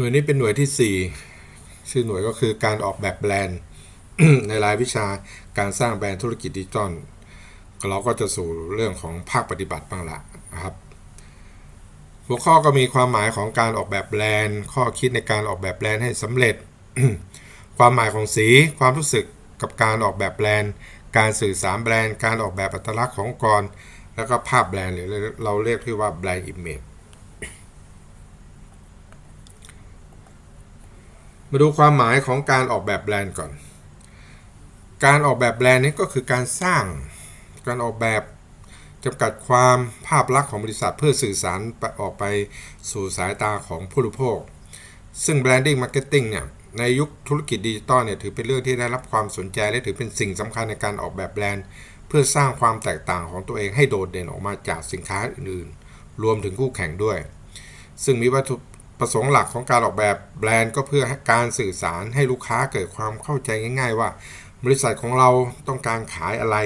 หน่วยนี้เป็นหน่วยที่ 4 ชื่อหน่วยก็คือการออกแบบแบรนด์ในรายวิชาการสร้างแบรนด์ธุรกิจดิจิตอลเราก็จะสู่เรื่องของภาคปฏิบัติบ้างละนะครับ หัวข้อก็มีความหมายของการออกแบบแบรนด์ ข้อคิดในการออกแบบแบรนด์ให้สำเร็จ ความหมายของสี ความรู้สึกกับการออกแบบแบรนด์ การสื่อสารแบรนด์ การออกแบบอัตลักษณ์ขององค์กร แล้วก็ภาพแบรนด์หรือเราเรียกที่ว่าแบรนด์อิมเมจ มาดูความหมายของการออกแบบแบรนด์ก่อน การออกแบบแบรนด์นี้ก็คือการสร้างการออกแบบจำกัดความภาพลักษณ์ของบริษัทเพื่อสื่อสารออกไปสู่สายตาของผู้บริโภค ซึ่ง branding marketing เนี่ยในยุคธุรกิจดิจิตอลเนี่ยถือเป็นเรื่องที่ได้รับความสนใจและถือเป็นสิ่งสำคัญในการออกแบบแบรนด์ เพื่อสร้างความแตกต่างของตัวเองให้โดดเด่นออกมาจากสินค้าอื่นๆ รวมถึงคู่แข่งด้วย ซึ่งมีวัตถุ ประสงค์หลักของการออกแบบแบรนด์ก็เพื่อการสื่อสารให้ลูกค้าเกิดความเข้าใจง่าย ๆ ว่า บริษัทของเราต้องการขายอะไร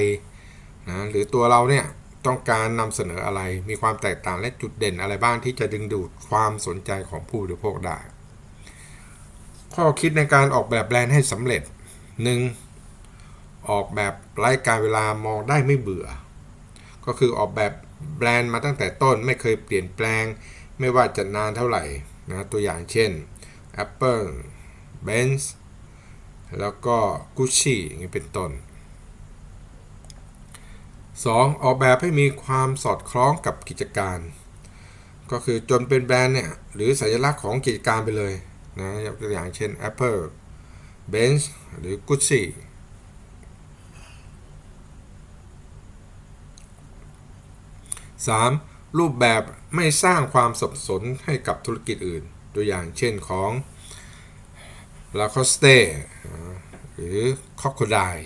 นะหรือตัวเราเนี่ยต้องการนำเสนออะไร มีความแตกต่างและจุดเด่นอะไรบ้างที่จะดึงดูดความสนใจของผู้บริโภคได้ ข้อคิดในการออกแบบแบรนด์ให้สำเร็จ 1. ออกแบบไร้การเวลามองได้ไม่เบื่อ ก็คือออกแบบแบรนด์มาตั้งแต่ต้นไม่เคยเปลี่ยนแปลง ไม่ว่าจะนานเท่าไหร่ นะตัวอย่างเช่น Apple Benz แล้วก็ Gucci อย่างนี้เป็นต้น 2. ออกแบบให้มีความสอดคล้องกับกิจการ ก็คือจนเป็นแบรนด์เนี่ย หรือสัญลักษณ์ของกิจการไปเลยนะยกตัวอย่างเช่น Apple Benz หรือ Gucci 3. รูปแบบไม่สร้างความสับสนให้กับธุรกิจอื่น ตัวอย่างเช่นของ Lacoste หรือ Crocodile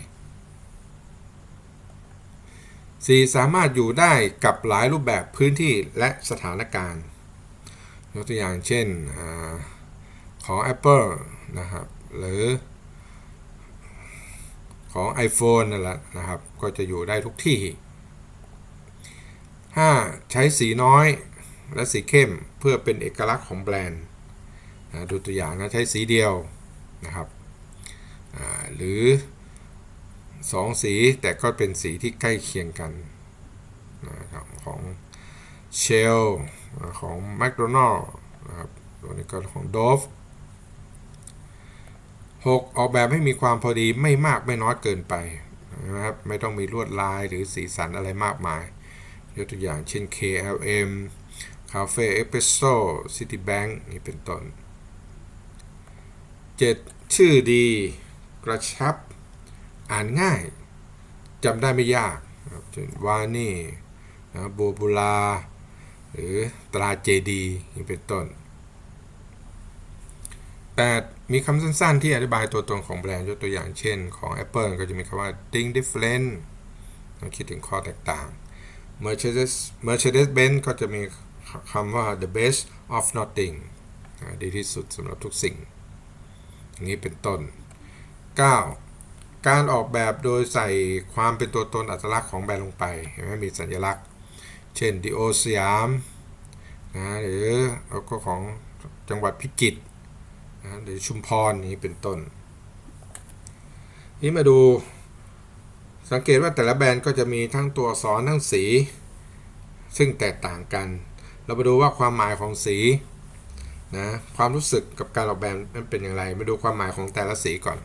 4. สามารถอยู่ได้กับหลายรูปแบบพื้นที่และสถานการณ์ ยกตัวอย่างเช่นอของ Apple นะครับหรือของ iPhone นั่นแหละนะครับ ก็จะอยู่ได้ทุกที่ 5. ใช้สีน้อยและสีเข้มเพื่อเป็นเอกลักษณ์ของแบรนด์นะดูตัวอย่างนะ ใช้สีเดียวนะครับหรือ 2 สีแต่ก็เป็นสีที่ใกล้เคียงกันนะครับของเชลของ McDonald นะครับตัวนี้ก็ของ Dove 6. ออกแบบให้มีความพอดีไม่มากไม่น้อยเกินไปนะครับไม่ต้องมีลวดลายหรือสีสันอะไรมากมาย ยกตัวอย่างเช่น KLM Cafe Espresso Citibank นี่เป็นต้น 7. ชื่อดี กระชับ อ่านง่ายจำได้ไม่ยากเช่นวานี่นะโบบูลา หรือตราเจดีนี่เป็นต้น 8. มีคำสั้นๆ ที่อธิบายตัวตนของแบรนด์ยกตัวอย่างเช่นของ Apple ก็จะมีคำว่า think different ต้องคิดถึงข้อแตกต่าง Mercedes Mercedes Benz ก็จะมีคำว่า the best of nothing ดีที่สุดสำหรับทุกสิ่ง อย่างนี้เป็นต้น 9. การออกแบบโดยใส่ความเป็นตัวตนอัตลักษณ์ของแบรนด์ลงไปเห็นไหมมีสัญลักษณ์ เช่นดิโอสยามนะหรือแล้วก็ของจังหวัดพิจิตรนะหรือชุมพรนี้เป็นต้น นี้มาดู สังเกตว่าแต่ละแบรนด์ก็จะมีทั้งตัวอักษรทั้งสี ซึ่งแตกต่างกัน เรามาดูว่าความหมายของสีนะความรู้สึกกับการออกแบบนั้นเป็นอย่างไร มาดูความหมายของแต่ละสีก่อน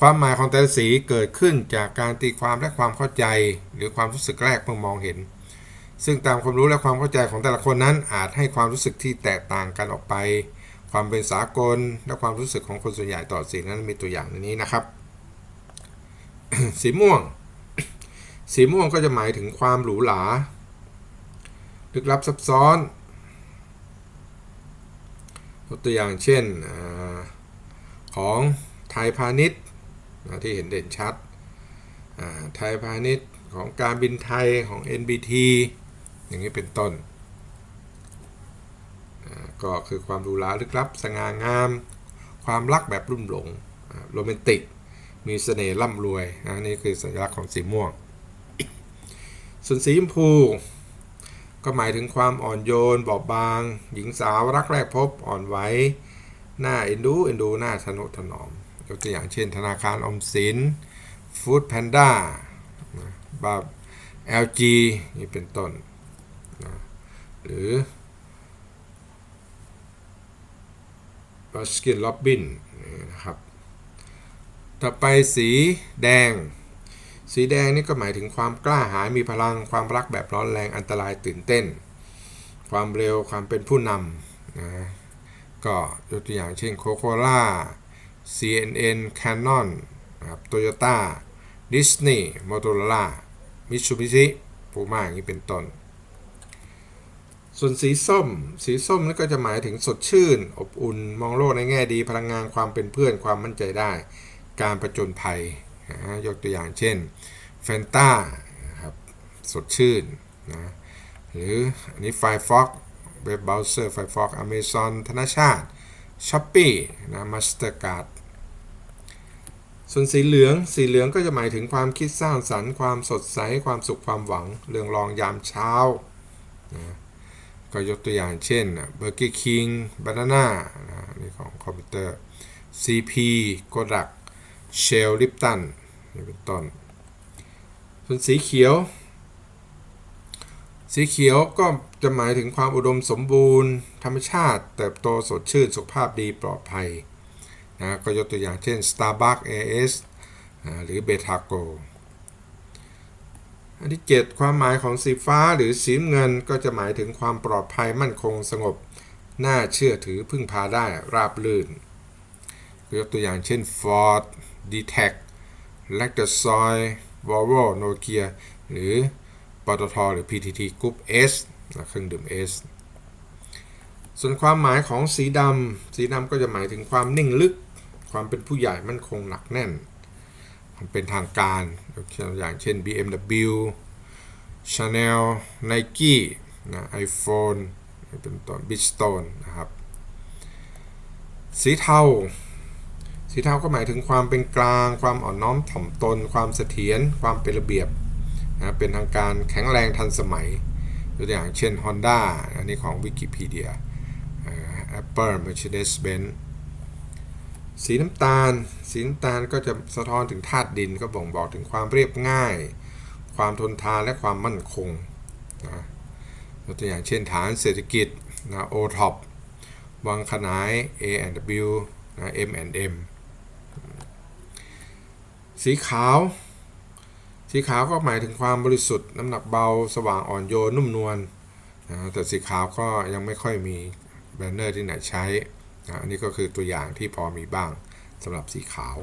ความหมายของแต่ละสีเกิดขึ้นจากการตีความและความเข้าใจ หรือความรู้สึกแรกเมื่อมองเห็น ซึ่งตามความรู้และความเข้าใจของแต่ละคนนั้น อาจให้ความรู้สึกที่แตกต่างกันออกไป ความเป็นสากล และความรู้สึกของคนส่วนใหญ่ต่อสีนั้นมีตัวอย่างในนี้นะครับ สีม่วง สีม่วงก็จะหมายถึงความหรูหราลึกลับซับซ้อนตัวอย่างเช่นอของไทยพาณิชย์ที่เห็นเด่นชัดไทยพาณิชย์ของการบินไทยของ NBT อย่างนี้เป็นต้น ก็คือความหรูหราลึกลับ สง่างาม ความรักแบบรุ่มหลง โรแมนติก มีเสน่ห์ร่ำรวยนะนี่คือสัญลักษณ์ของสีม่วง ส่วนสีชมพู ก็หมายถึงความอ่อนโยน บอบบาง หญิงสาวรักแรกพบอ่อนไหวหน้าเอ็นดูเอ็นดูหน้าทนุถนอมยกตัวอย่างเช่น ธนาคารอมสินฟู้ดแพนด้าบา LG นี่เป็นต้นนะหรือบ a สกินล็อบบินนะครับ ต่อไปสีแดง สีแดงนี่ก็หมายถึงความกล้าหาญมีพลังความรักแบบร้อนแรงอันตรายตื่นเต้น ความเร็วความเป็นผู้นำนะก็ยกตัวอย่างเช่นโคโคล่า CNN Canon นะครับ Toyota Disney Motorola Mitsubishi Puma อย่างนี้เป็นต้น ส่วนสีส้ม สีส้มนี่ก็จะหมายถึงสดชื่น อบอุ่น มองโลกในแง่ดี พลังงานความเป็นเพื่อนความมั่นใจได้ การประจนภัยนะยกตัวอย่างเช่นแฟนตาครับสดชื่นนะหรืออันนี้ Firefox เว็บเบราว์เซอร์ Firefox Amazon ธนชาติ Shopee นะ Mastercard ส่วนสีเหลือง สีเหลืองก็จะหมายถึงความคิดสร้างสรรค์ ความสดใส ความสุข ความหวัง เรื่องรองยามเช้านะก็ยกตัวอย่างเช่น Burger King Banana นะนี่ของคอมพิวเตอร์ CP Kodak Shell Lipton นี่เป็นต้น ส่วนสีเขียว สีเขียวก็จะหมายถึงความอุดมสมบูรณ์ ธรรมชาติ เติบโตสดชื่น สุขภาพดีปลอดภัยนะก็ยกตัวอย่างเช่น Starbucks AS อ่าหรือ Betago อันที่ 7 ความหมายของสีฟ้าหรือสีเงินก็จะหมายถึงความปลอดภัยมั่นคงสงบ น่าเชื่อถือพึ่งพาได้ราบรื่นยกตัวอย่างเช่น Ford d t a c l a c t o s o y Volvo Nokia หรือปตทหรือ PTT Group S นะเครื่องดื่ม S ส่วนความหมายของสีดำสีดำก็จะหมายถึงความนิ่งลึก ความเป็นผู้ใหญ่มั่นคงหนักแน่นความเป็นทางการยกตัวอย่างเช่น BMW Chanel Nike นะ iPhone เป็นต้น Bridgestone นะครับ สีเทา สีเทาก็หมายถึงความเป็นกลาง ความอ่อนน้อมถ่อมตน ความเสถียรความเป็นระเบียบนะเป็นทางการแข็งแรงทันสมัยตัวอย่างเช่น Honda อันนี้ของ Wikipedia อ่า Apple Mercedes-Benz สีน้ำตาล สีน้ำตาลก็จะสะท้อนถึงธาตุดินก็บ่งบอกถึงความเรียบง่าย ความทนทานและความมั่นคงนะตัวอย่างเช่นฐานเศรษฐกิจนะ O-top วังขนาย A&W นะ M&M สีขาว สีขาวก็หมายถึงความบริสุทธิ์ น้ำหนักเบาสว่างอ่อนโยนนุ่มนวลนะแต่สีขาวก็ยังไม่ค่อยมีแบนเนอร์ที่ไหนใช้นะอันนี้ก็คือตัวอย่างที่พอมีบ้างสำหรับสีขาว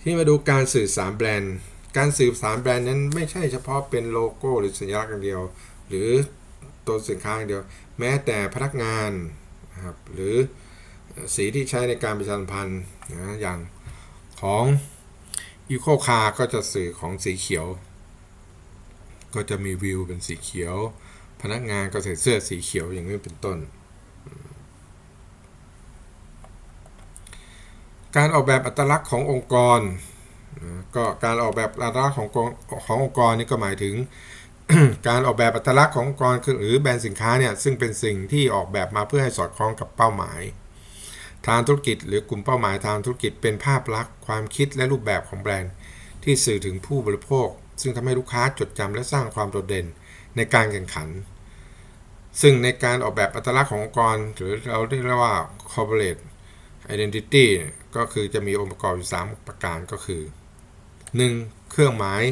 ที่มาดูการสื่อสารแบรนด์ การสื่อสารแบรนด์นั้นไม่ใช่เฉพาะเป็นโลโก้หรือสัญลักษณ์อย่างเดียว หรือตัวสินค้าอย่างเดียว แม้แต่พนักงานนะครับหรือ สีที่ใช้ในการประชาสัมพันธ์นะอย่างของ e c o c a r ก็จะสื่อของสีเขียว ก็จะมีวิวเป็นสีเขียว พนักงานก็ใส่เสื้อสีเขียวอย่างนี้เป็นต้น การออกแบบอัตลักษณ์ขององค์กรก็การออกแบบอัตลักษณ์ของขององค์กรนี่ก็หมายถึง การออกแบบอัตลักษณ์ขององค์กรหรือแบรนด์สินค้าเนี่ยซึ่งเป็นสิ่งที่ออกแบบมาเพื่อให้สอดคล้องกับเป้าหมาย ทางธุรกิจ หรือกลุ่มเป้าหมายทางธุรกิจเป็นภาพลักษณ์ความคิดและรูปแบบของแบรนด์ ที่สื่อถึงผู้บริโภค ซึ่งทำให้ลูกค้าจดจำและสร้างความโดดเด่นในการแข่งขัน ซึ่งในการออกแบบอัตลักษณ์ขององค์กร หรือเราเรียกว่า corporate identity ก็คือจะมีองค์ประกอบอยู่ 3 ประการก็คือ 1. เครื่องหมาย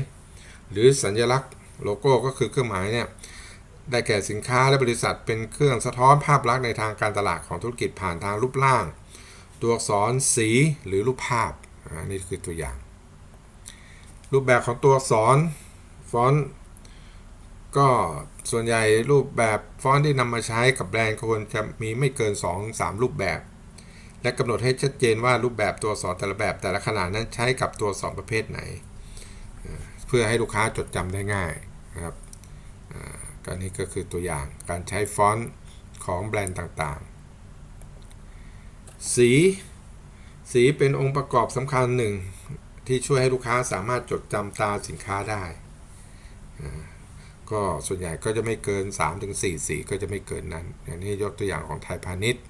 หรือสัญลักษณ์โลโก้ก็คือเครื่องหมายเนี่ยได้แก่สินค้าและบริษัทเป็นเครื่องสะท้อนภาพลักษณ์ในทางการตลาดของธุรกิจผ่านทางรูปร่าง ตัวอักษรสีหรือรูปภาพอันนี้คือตัวอย่าง รูปแบบของตัวอักษรฟอนต์ก็ส่วนใหญ่รูปแบบฟอนต์ที่นำมาใช้กับแบรนด์ควรจะมีไม่เกิน 2-3 รูปแบบ และกำหนดให้ชัดเจนว่ารูปแบบตัวอักษรแต่ละแบบ แต่ละขนาดนั้นใช้กับตัวอักษรประเภทไหน เพื่อให้ลูกค้าจดจำได้ง่ายนะครับอ่าก็นี่ก็คือตัวอย่างการใช้ฟอนต์ของแบรนด์ต่างๆ สี สีเป็นองค์ประกอบสำคัญหนึ่ง ที่ช่วยให้ลูกค้าสามารถจดจำตาสินค้าได้ ก็ส่วนใหญ่ก็จะไม่เกิน 3-4 สีก็จะไม่เกินนั้น อย่างนี้ยกตัวอย่างของไทยพาณิชย์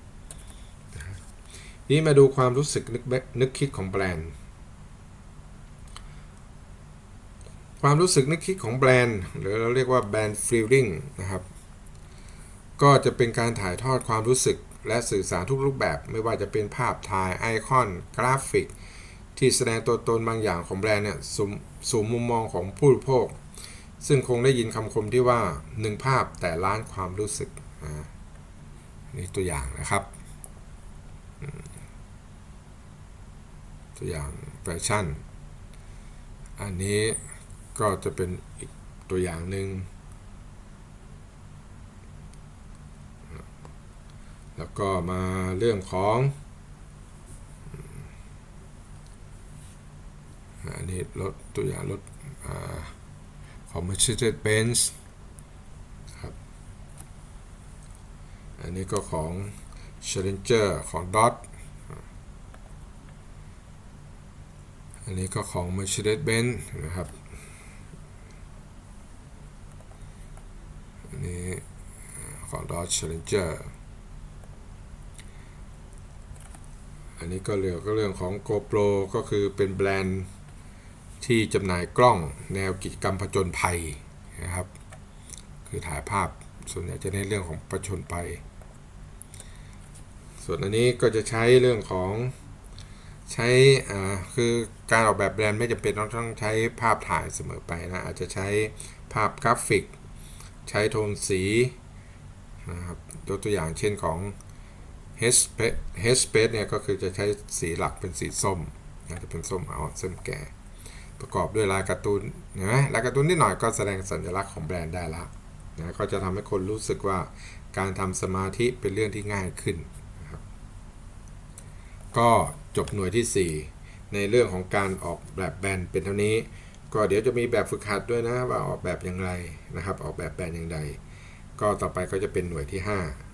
นี่มาดูความรู้สึกนึกแบนึกคิดของแบรนด์ ความรู้สึกนึกคิดของแบรนด์ หรือเราเรียกว่าแบรนด์ฟีลลิ่งนะครับ ก็จะเป็นการถ่ายทอดความรู้สึก และสื่อสารทุกรูปแบบไม่ว่าจะเป็นภาพถ่ายไอคอน กราฟิก ที่แสดงตัวตนบางอย่างของแบรนด์เนี่ยสู่มุมมองของผู้บริโภค ซึ่งคงได้ยินคำคมที่ว่าหนึ่งภาพแต่ล้านความรู้สึกนี่ตัวอย่างนะครับ ตัวอย่างแฟชั่น อันนี้ก็จะเป็นอีกตัวอย่างหนึ่ง แล้วก็มาเรื่องของอันนี้รถตัวอย่างรถอของ Mercedes-Benz ครับ อันนี้ก็ของ Challenger ของ Dodge อันนี้ก็ของ Mercedes-Benz นะครับ อันนี้ของ Dodge Challenger อันนี้ก็เรื่องก็เรื่องของ GoPro ก็คือเป็นแบรนด์ที่จำหน่ายกล้องแนวกิจกรรมผจญภัยนะครับ คือถ่ายภาพส่วนใหญ่จะในเรื่องของผจญภัย ส่วนอันนี้ก็จะใช้เรื่องของใช้อ่าคือการออกแบบแบรนด์ไม่จำเป็นต้องต้องใช้ภาพถ่ายเสมอไปนะ อาจจะใช้ภาพกราฟิก ใช้โทนสีนะครับยกตัวอย่างเช่นของ h s p a c e เนี่ยก็คือจะใช้สีหลักเป็นสีส้มนะจะเป็นส้มอ่อนส้มแก่ ประกอบด้วยลายการ์ตูนเห็นไหมลายการ์ตูนนิดหน่อยก็แสดงสัญลักษณ์ของแบรนด์ได้ละนะก็จะทำให้คนรู้สึกว่าการทำสมาธิเป็นเรื่องที่ง่ายขึ้นนะครับก็จบหน่วยที่ 4 ในเรื่องของการออกแบบแบรนด์เป็นเท่านี้ ก็เดี๋ยวจะมีแบบฝึกหัดด้วยนะว่าออกแบบอย่างไรนะครับ ออกแบบแบรนด์อย่างไรก็ต่อไปก็จะเป็นหน่วยที่ 5